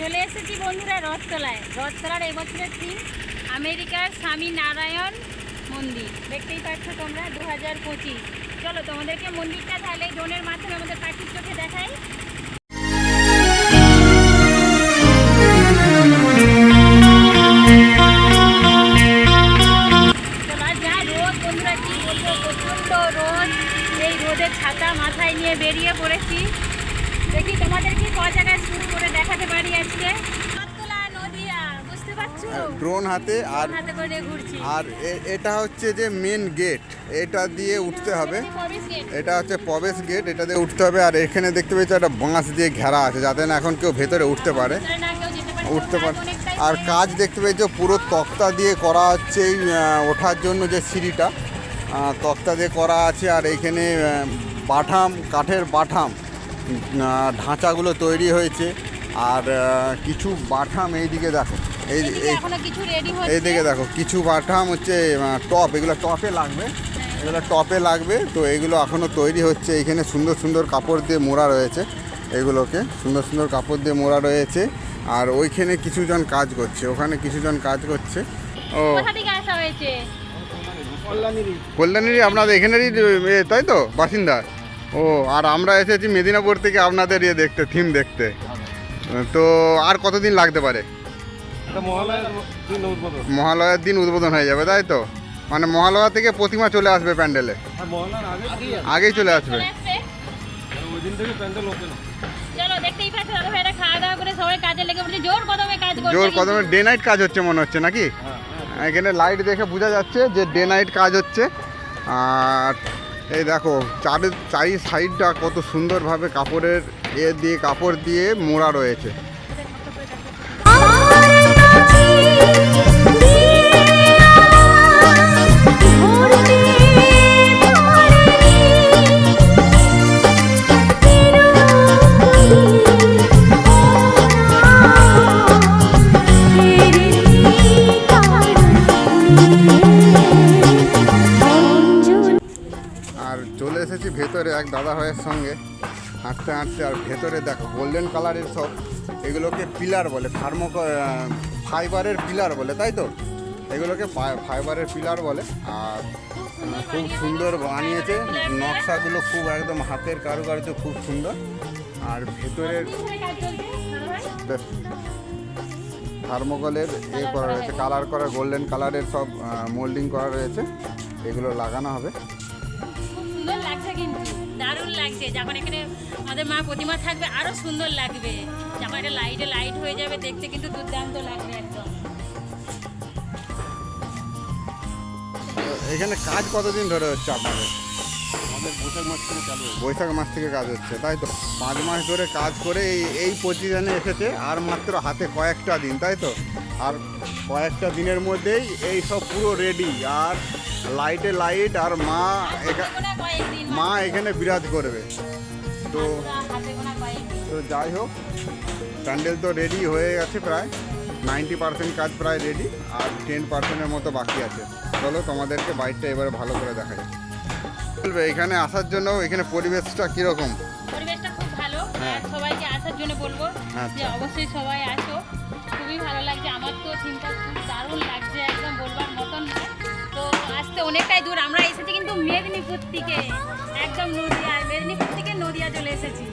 চলে এসেছি বন্ধুরা রথতলায়। রথতলার এবছরের থিম আমেরিকার স্বামী নারায়ণ মন্দির। দেখতেই পাচ্ছ তোমরা দু হাজার পঁচিশ। চলো, তোমাদেরকে মন্দিরটা তাহলে ড্রোনের মাধ্যমে আমাদের পাখির চোখে দেখাই। কি ছাতা মাথায় নিয়ে বেরিয়ে পড়েছি। দেখি তোমাদেরকে ক জায়গায় শুরু করে দেখাতে পারি আজকে রথতলা নদিয়া বুঝতে পারছ ড্রোন হাতে আর আর এ- এটা হচ্ছে যে মেন গেট এটা দিয়ে উঠতে হবে। এটা হচ্ছে প্রবেশ গেট এটা দিয়ে উঠতে হবে। আর এখানে দেখতে পেয়েছ একটা বাঁশ দিয়ে ঘেরা আছে যাতে না এখন কেউ ভেতরে উঠতে পারে। উঠতে পারে। আর কাজ দেখতে পেয়েছ পুরো তক্তা দিয়ে করা হচ্ছে এই ওঠার জন্য যে সিঁড়িটা। তক্তা দিয়ে করা আছে আর এইখানে আহ, বাঠাম কাঠের বাঠাম ঢাঁচাগুলো তৈরি হয়েছে। আর কিছু বাঠাম এইদিকে দেখো। এই দিকে দেখো কিছু বাটাম হচ্ছে টপ এগুলো টপে লাগবে। এগুলো টপে লাগবে তো এগুলো এখনও তৈরি হচ্ছে। এখানে সুন্দর সুন্দর কাপড় দিয়ে মোড়া রয়েছে এগুলোকে সুন্দর সুন্দর কাপড় দিয়ে মোড়া রয়েছে। আর ওইখানে কিছুজন কাজ করছে ওখানে কিছুজন কাজ করছে। ও। কল্যাণীরই আপনাদের এখানেরই তাই তো? বাসিন্দা? ও আর আমরা এসেছি মেদিনীপুর থেকে আপনাদের ইয়ে দেখতে থিম দেখতে। তো আর কতদিন লাগতে পারে? মহালয়ার দিন উদ্বোধন। হয়ে যাবে তাই তো? মানে মহালয়া থেকে প্রতিমা চলে আসবে প্যান্ডেলে। আগেই চলে আসবে। চলে আসবে। আর ওই দিন থেকে প্যান্ডেল ওপেন চলো দেখতেই পাচ্ছ দাদা ভাইরা খাওয়া দাওয়া করে সবাই কাজে লেগে পড়ছে। জোর কদমে ডে নাইট কাজ হচ্ছে মনে হচ্ছে নাকি? হ্যাঁ হ্যাঁ এখানে লাইট দেখে বোঝা যাচ্ছে যে ডে নাইট কাজ হচ্ছে। আর এই দেখো চারি চারি সাইডটা কত সুন্দরভাবে কাপড়ের এ দিয়ে কাপড় দিয়ে মোড়া রয়েছে। এসেছি ভেতরে এক দাদা ভাইয়ের সঙ্গে হাঁটতে হাঁটতে, আর ভেতরে দেখো গোল্ডেন কালারের সব, এগুলোকে পিলার বলে থার্মো ফাইবারের পিলার বলে, তাই তো এগুলোকে ফাইবারের পিলার বলে, আর খুব সুন্দর বানিয়েছে, নকশাগুলো খুব একদম হাতের কারুকার্য, খুব সুন্দর আর ভেতরের? থার্মোকলের এ করা রয়েছে কালার করা গোল্ডেন কালারের সব মোল্ডিং করা রয়েছে, এগুলো লাগানো হবে সুন্দর লাগছে কিন্তু, দারুণ লাগছে। যখন এখানে আমাদের মা প্রতিমা থাকবে আরও সুন্দর লাগবে। যখন এটা লাইটে লাইট হয়ে যাবে, দেখতে কিন্তু দুর্দান্ত লাগবে একদম। এখানে কাজ কতদিন ধরে হচ্ছে আপনাদের? বৈশাখ মাস থেকে চালু হয়েছে। বৈশাখ মাস থেকে কাজ হচ্ছে তাই তো? পাঁচ মাস ধরে কাজ করে এই এই পজিশনে এসেছে আর মাত্র হাতে কয়েকটা দিন তাই তো? আর কয়েকটা দিনের মধ্যেই এই সব পুরো রেডি আর লাইটে লাইট আর মা মা এখানে বিরাজ করবে। তো হাতে গোনা কয়েকদিন তো যাই হোক প্যান্ডেল তো রেডি হয়ে গেছে প্রায়। নাইনটি পার্সেন্ট কাজ প্রায় রেডি আর টেন পার্সেন্টের মতো বাকি আছে। চলো তোমাদেরকে বাইকটা এবারে ভালো করে দেখা যায় বলবে এখানে আসার জন্য এখানে পরিবেশটা কীরকম? পরিবেশটা খুব ভালো। হ্যাঁ। আর সবাইকে আসার জন্য বলব আচ্ছা। যে অবশ্যই সবাই আসো। খুবই ভালো লাগছে। আমার তো চিন্তা খুব দারুণ লাগছে একদম বলবার মতন। তো আসতে অনেকটাই দূর। আমরা এসেছি কিন্তু মেদিনীপুর থেকে। একদম নদিয়া মেদিনীপুর থেকে নদিয়া চলে এসেছি।